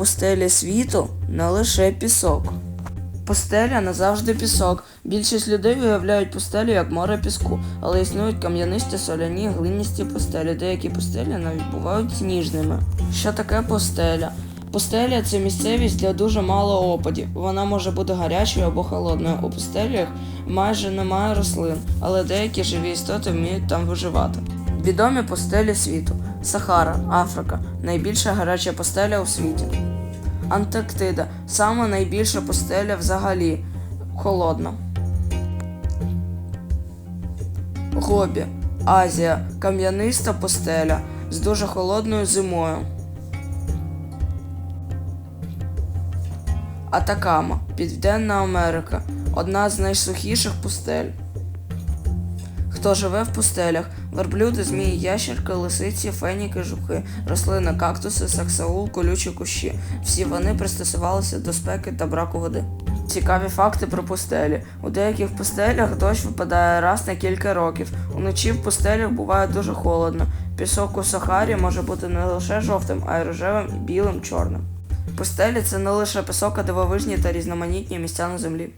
пустелі світу не лише пісок. Пустеля назавжди пісок. Більшість людей уявляють пустелю як море піску, але існують кам'янисті, соляні, глиністі пустелі. Деякі пустелі навіть бувають сніжними. Що таке пустеля? Пустеля це місцевість для дуже мало опадів. Вона може бути гарячою або холодною. У пустелях майже немає рослин, але деякі живі істоти вміють там виживати. Відомі пустелі світу: Сахара, Африка, найбільша гаряча пустеля у світі. Антарктида саме найбільша пустеля взагалі холодна. Гобі, Азія, кам'яниста пустеля з дуже холодною зимою. Атакама, Південна Америка, одна з найсухіших пустель. Хто живе в пустелях? Верблюди, змії, ящерки, лисиці, феніки, жуки, рослини, кактуси, саксаул, колючі кущі. Всі вони пристосувалися до спеки та браку води. Цікаві факти про пустелі. У деяких пустелях дощ випадає раз на кілька років. Уночі в пустелях буває дуже холодно. Пісок у Сахарі може бути не лише жовтим, а й рожевим, білим, чорним. Пустелі це не лише пісок, а дивовижні та різноманітні місця на землі.